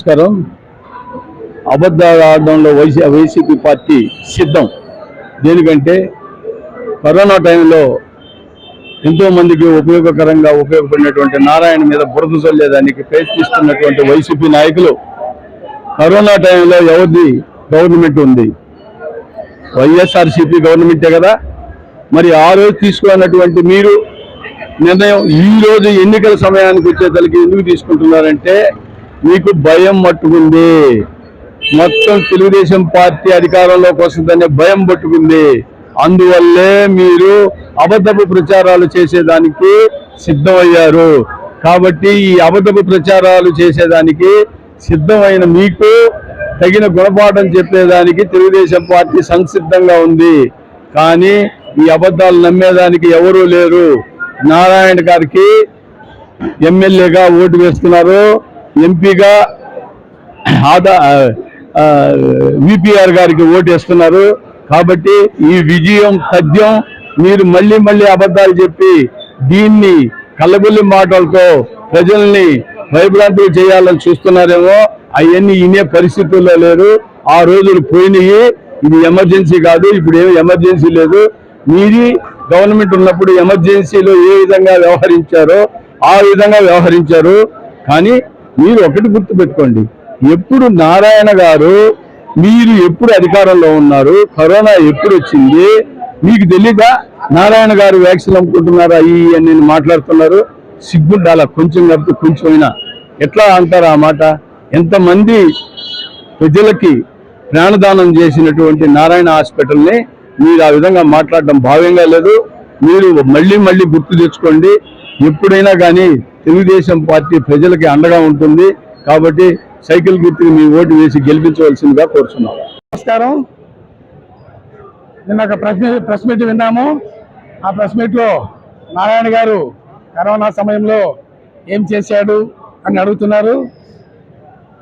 నమస్కారం. అబద్ధాలు ఆడడంలో YC YCP party సిద్ధం. దేనికంటే కరోనా టైంలో ఎంతో మందికి ఉపయోగకరంగా ఉపయోగపడినటువంటి నారాయణ మీద బురద చల్లేదానికి ప్రయత్నిస్తున్నటువంటి వైసీపీ నాయకులు కరోనా టైంలో ఎవరిది గవర్నమెంట్ ఉంది? వైఎస్ఆర్సీపీ గవర్నమెంటే కదా? మరి ఆ రోజు తీసుకున్నటువంటి మీరు నిర్ణయం ఈ రోజు ఎన్నికల సమయానికి వచ్చేసరికి ఎందుకు తీసుకుంటున్నారంటే మీకు భయం మట్టుకుంది మొత్తం తెలుగుదేశం పార్టీ అధికారంలోకి వస్తుందనే భయం పట్టుకుంది. అందువల్లే మీరు అబద్ధపు ప్రచారాలు చేసేదానికి సిద్ధమయ్యారు. కాబట్టి ఈ అబద్ధపు ప్రచారాలు చేసేదానికి సిద్ధమైన మీకు తగిన గుణపాఠం చెప్పేదానికి తెలుగుదేశం పార్టీ సంసిద్ధంగా ఉంది. కానీ ఈ అబద్ధాలు నమ్మేదానికి ఎవరూ లేరు. నారాయణ గారికి ఎమ్మెల్యేగా ఓటు వేస్తున్నారు. ఎంపీగా ఆదా విపిఆర్ గారికి ఓటు కాబట్టి ఈ విజయం తథ్యం మీరు మళ్ళీ మళ్ళీ అబద్ధాలు చెప్పి దీన్ని కళ్ళబుల్లి మాటలతో ప్రజల్ని భయభ్రాంతులు చేయాలని చూస్తున్నారేమో అవన్నీ ఇనే పరిస్థితుల్లో లేరు. ఆ రోజులు పోయినాయి. ఇది ఎమర్జెన్సీ కాదు ఇప్పుడు ఏమి ఎమర్జెన్సీ లేదు. మీది గవర్నమెంట్ ఉన్నప్పుడు ఎమర్జెన్సీలో ఏ విధంగా వ్యవహరించారో ఆ విధంగా వ్యవహరించారు. కానీ మీరు ఒకటి గుర్తుపెట్టుకోండి. ఎప్పుడు నారాయణ గారు మీరు ఎప్పుడు అధికారంలో ఉన్నారు కరోనా ఎప్పుడు వచ్చింది మీకు తెలియక నారాయణ గారు వ్యాక్సిన్ అమ్ముకుంటున్నారా అయ్యి అని నేను మాట్లాడుతున్నారు. సిగ్గుండాల? కొంచెం కాబట్టి అయినా ఎట్లా అంటారు ఆ మాట? ఎంతమంది ప్రజలకి ప్రాణదానం చేసినటువంటి నారాయణ హాస్పిటల్ని మీరు ఆ విధంగా మాట్లాడడం భావ్యంగా లేదు. మీరు మళ్ళీ మళ్ళీ గుర్తు తెచ్చుకోండి. ఎప్పుడైనా కానీ తెలుగుదేశం పార్టీ ప్రజలకి అండగా ఉంటుంది కాబట్టి సైకిల్ గుర్తుకు మీ ఓటు వేసి గెలిపించవలసిందిగా కోరుతున్నాం నమస్కారం. నిన్న ఒక ప్రెస్ ప్రెస్ మీట్ విన్నాము. ఆ ప్రెస్ మీట్లో నారాయణ గారు కరోనా సమయంలో ఏం చేశాడు అని అడుగుతున్నారు.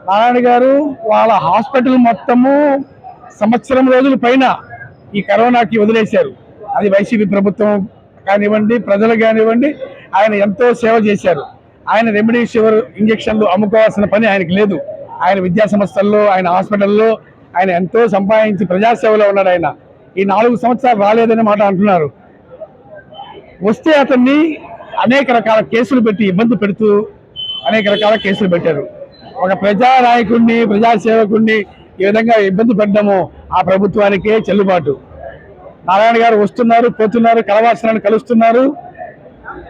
నారాయణ గారు వాళ్ళ హాస్పిటల్ మొత్తము సంవత్సరం రోజుల పైన ఈ కరోనాకి వదిలేశారు. అది వైసీపీ ప్రభుత్వం కానివ్వండి ప్రజలు కానివ్వండి ఆయన ఎంతో సేవ చేశారు. ఆయన రెమిడీషివర్ ఇంజక్షన్లు అమ్ముకోవాల్సిన పని ఆయనకి లేదు. ఆయన విద్యా సంస్థల్లో ఆయన హాస్పిటల్లో ఆయన ఎంతో సంపాదించి ప్రజాసేవలో ఉన్నాడు ఆయన. ఈ నాలుగు సంవత్సరాలు రాలేదనే మాట అంటున్నారు. వస్తే అతన్ని అనేక రకాల కేసులు పెట్టి ఇబ్బంది పెడుతూ అనేక రకాల కేసులు పెట్టారు. ఒక ప్రజా నాయకుడిని ప్రజాసేవకుడిని ఈ విధంగా ఇబ్బంది పెట్టడము ఆ ప్రభుత్వానికే చెల్లుబాటు. నారాయణ గారు వస్తున్నారు పోతున్నారు కలవాసనాన్ని కలుస్తున్నారు.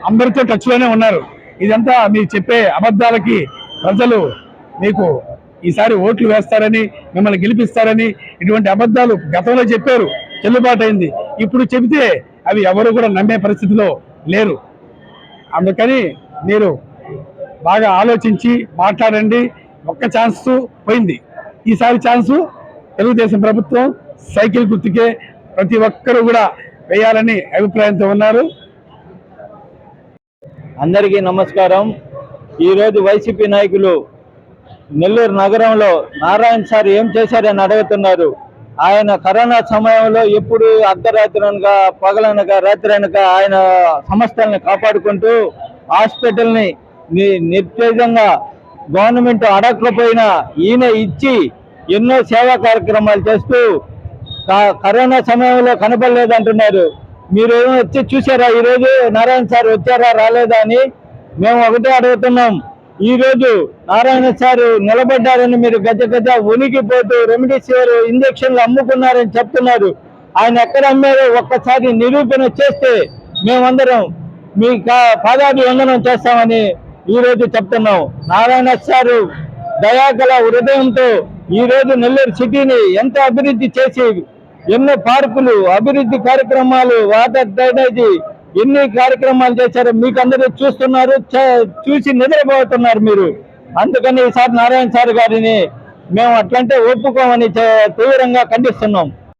అందరితో టచ్లోనే ఉన్నారు. ఇదంతా మీరు చెప్పే అబద్ధాలకి ప్రజలు మీకు ఈసారి ఓట్లు వేస్తారని మిమ్మల్ని గెలిపిస్తారని ఇటువంటి అబద్ధాలు గతంలో చెప్పారు. చెల్లుబాటు అయింది. ఇప్పుడు చెబితే అవి ఎవరు కూడా నమ్మే పరిస్థితిలో లేరు. అందుకని మీరు బాగా ఆలోచించి మాట్లాడండి. ఒక్క ఛాన్స్ పోయింది. ఈసారి ఛాన్సు తెలుగుదేశం ప్రభుత్వం సైకిల్ గుర్తుకే ప్రతి ఒక్కరూ కూడా వేయాలని అభిప్రాయంతో ఉన్నారు. అందరికీ నమస్కారం. ఈరోజు వైసీపీ నాయకులు నెల్లూరు నగరంలో నారాయణ సార్ ఏం చేశారని అడుగుతున్నారు. ఆయన కరోనా సమయంలో ఎప్పుడు అర్ధరాత్రి పగలనక పగలనగా రాత్రి ఆయన సంస్థల్ని కాపాడుకుంటూ హాస్పిటల్ని ని- నిర్దేశంగా గవర్నమెంట్ అడగకపోయినా ఈయన ఇచ్చి ఎన్నో సేవా కార్యక్రమాలు చేస్తూ కరోనా సమయంలో కనపడలేదంటున్నారు మీరు ఏమో వచ్చి చూసారా ఈరోజు నారాయణ సార్ వచ్చారా రాలేదా అని మేము ఒకటే అడుగుతున్నాం. ఈరోజు నారాయణ సార్ నిలబడ్డారని మీరు గజ గజ ఉనికిపోతూ రెమిడిసివర్ ఇంజక్షన్లు అమ్ముకున్నారని చెప్తున్నారు. ఆయన ఎక్కడ అమ్మారో ఒక్కసారి నిరూపణ చేస్తే మేమందరం మీ కా- పాదాభి వందనం చేస్తామని ఈ రోజు చెప్తున్నాం. నారాయణ సారు దయాగల హృదయంతో ఈ రోజు నెల్లూరు సిటీని ఎంత అభివృద్ధి చేసి ఎన్నో పార్కులు అభివృద్ధి కార్యక్రమాలు వాటర్ డ్రైనేజీ ఎన్ని కార్యక్రమాలు చేశారో మీకు అందరూ చూస్తున్నారు చ- చూసి నిద్రపోతున్నారు మీరు. అందుకని ఈసారి నారాయణ సార్ గారిని మేము అట్లంటే ఒప్పుకోమని తీవ్రంగా ఖండిస్తున్నాం.